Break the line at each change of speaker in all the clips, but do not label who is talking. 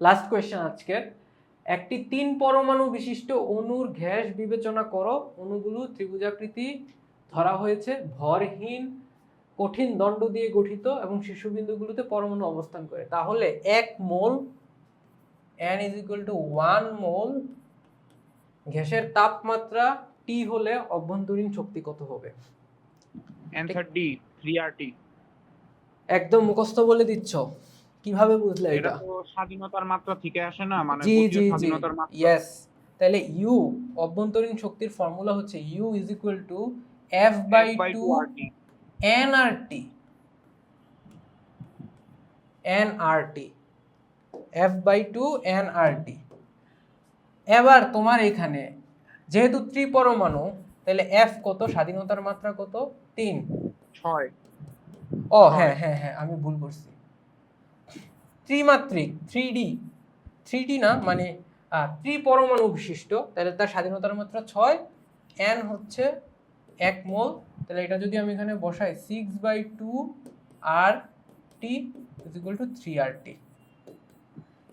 Last question আজকের। একটি তিন পরমাণু বিশিষ্ট অণুর গ্যাস বিবেচনা করো। অণুগুলো ত্রিভুজাকৃতি ধরা হয়েছে ভরহীন কঠিন দণ্ড দিয়ে গঠিত এবং শীর্ষবিন্দুগুলোতে পরমাণু অবস্থান করে। তাহলে এক mole N is equal to one mole গ্যাসের তাপমাত্রা টি হলে অভ্যন্তরীণ শক্তি কত হবে?
Answer D three R T
একদম মুখস্থ বলে দিচ্ছ। কীভাবে বুঝলে
এটা তো স্বাধীনতার মাত্রা থেকে আসে না মানে
জি জি জি।
স্বাধীনতার মাত্রা।
ইয়েস তাহলে ইউ অভ্যন্তরীণ শক্তির ফর্মুলা হচ্ছে U is equal to F by two N R T N R T F by two N R T এবার তোমার এখানে যেহেতু ত্রিপরমাণু তাহলে এফ কত? স্বাধীনতার মাত্রা কত? তিন।
ছয়।
ও হ্যাঁ হ্যাঁ হ্যাঁ আমি ভুল করছি। ত্রিমাত্রিক থ্রি ডি থ্রি ডি না মানে ত্রিপরমাণু বিশিষ্ট তাহলে তার স্বাধীনতার মাত্রা ছয় এন হচ্ছে এক মোল তাহলে এটা যদি আমি এখানে বসাই six by two R T is equal to three R T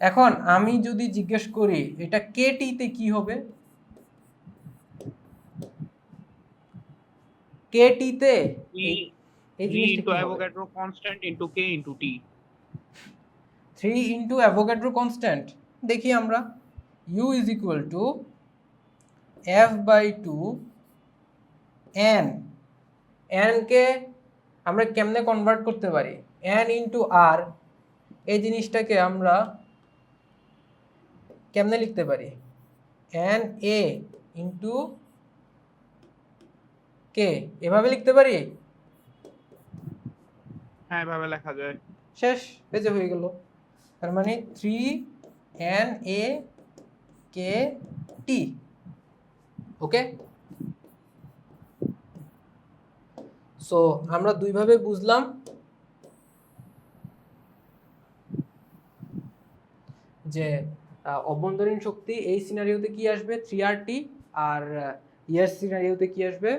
এখন আমি যদি জিজ্ঞেস করি এটা কে টিতে কি হবে? কে টিতে এই- জিনিসটা
constant into K into T
three into Avogadro constant দেখি আমরা U is equal to F by two N N K আমরা কেমনে কনভার্ট করতে পারি? এন ইন্টু আর এই জিনিসটাকে আমরা কেমনে লিখতে পারি? এন এ ইন্টু কে এভাবে লিখতে পারি?
হ্যাঁ এভাবে লেখা যায়।
শেষ পেজে হয়ে গেল। তার মানে three N A K T okay so আমরা দুইভাবে বুঝলাম। যে অভ্যন্তরীণ শক্তি এই সিনারিওতে কি আসবে? থ্রি আর টি আর ইয়ার সিনারিওতে কি আসবে?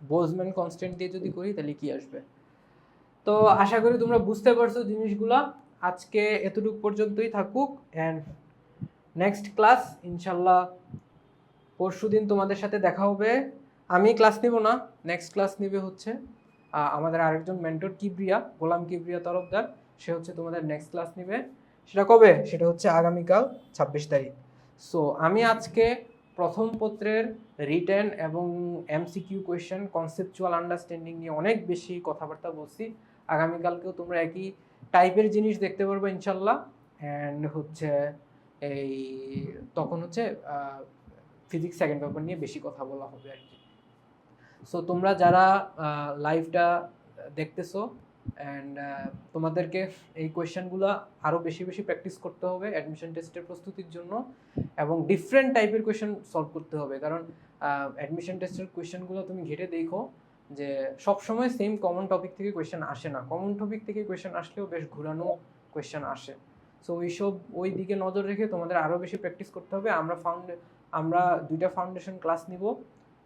বোজম্যান কনস্ট্যান্ট দিয়ে যদি করি, তাহলে কি আসবে? তো আশা করি তোমরা বুঝতে পারছ জিনিসগুলা। আজকে এতটুকু পর্যন্তই থাকুক অ্যান্ড নেক্সট ক্লাস ইনশাল্লাহ পরশু দিন তোমাদের সাথে দেখা হবে। আমি ক্লাস নিব না নেক্সট ক্লাস নেবে হচ্ছে আমাদের আরেকজন মেন্টর কিবরিয়া, গোলাম কিবরিয়া তরফদার, সে হচ্ছে তোমাদের নেক্সট ক্লাস নেবে। সেটা কবে? সেটা হচ্ছে আগামীকাল, ছাব্বিশ তারিখ। সো আমি আজকে প্রথম পত্রের রিটেন এবং এমসিকিউ কোয়েশ্চেন কনসেপচুয়াল আন্ডারস্ট্যান্ডিং নিয়ে অনেক বেশি কথাবার্তা বলছি। আগামীকালকেও তোমরা একই টাইপের জিনিস দেখতে পারবে ইনশাল্লাহ। অ্যান্ড হচ্ছে এই তখন হচ্ছে ফিজিক্স সেকেন্ড পেপার নিয়ে বেশি কথা বলা হবে আর কি। সো তোমরা যারা লাইভটা দেখতেছো অ্যান্ড তোমাদেরকে এই কোয়েশ্চেনগুলো আরও বেশি বেশি প্র্যাকটিস করতে হবে অ্যাডমিশন টেস্টের প্রস্তুতির জন্য, এবং ডিফারেন্ট টাইপের কোয়েশ্চেন সলভ করতে হবে। কারণ অ্যাডমিশন টেস্টের কোয়েশ্চেনগুলো তুমি ঘেটে দেখো যে সবসময় সেম কমন টপিক থেকে কোয়েশ্চেন আসে না। কমন টপিক থেকে কোয়েশ্চেন আসলেও বেশ ঘুরানো কোয়েশ্চেন আসে। সো ওইসব ওই দিকে নজর রেখে তোমাদের আরও বেশি প্র্যাকটিস করতে হবে। আমরা ফাউন্ডে আমরা দুইটা ফাউন্ডেশন ক্লাস নিব।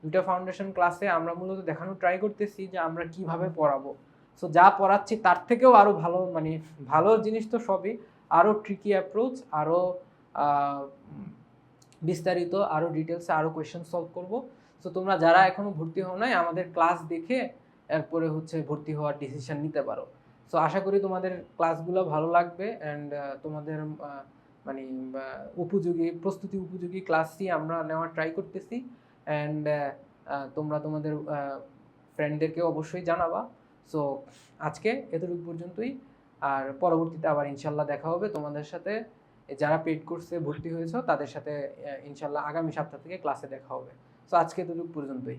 দুইটা ফাউন্ডেশন ক্লাসে আমরা মূলত দেখানো ট্রাই করতেছি যে আমরা কীভাবে পড়াবো। সো যা পড়াচ্ছি তার থেকেও আরও ভালো মানে ভালো জিনিস তো সবই। আরও ট্রিকি অ্যাপ্রোচ আরও বিস্তারিত আরও ডিটেলসে আরও কোয়েশ্চেন সলভ করব। সো তোমরা যারা এখনও ভর্তি হও নাই আমাদের ক্লাস দেখে এরপরে হচ্ছে ভর্তি হওয়ার ডিসিশন নিতে পারো। সো আশা করি তোমাদের ক্লাসগুলো ভালো লাগবে অ্যান্ড তোমাদের মানে উপযোগী প্রস্তুতি উপযোগী ক্লাসটি আমরা নেওয়ার ট্রাই করতেছি। অ্যান্ড তোমরা তোমাদের ফ্রেন্ডদেরকে অবশ্যই জানাবা। সো আজকে এতটুকু পর্যন্তই। আর পরবর্তীতে আবার ইনশাল্লাহ দেখা হবে তোমাদের সাথে। যারা পেড কোর্সে ভর্তি হয়েছো, তাদের সাথে ইনশাল্লাহ আগামী সপ্তাহ থেকে ক্লাসে দেখা হবে। তো আজকে এতটুকু পর্যন্তই।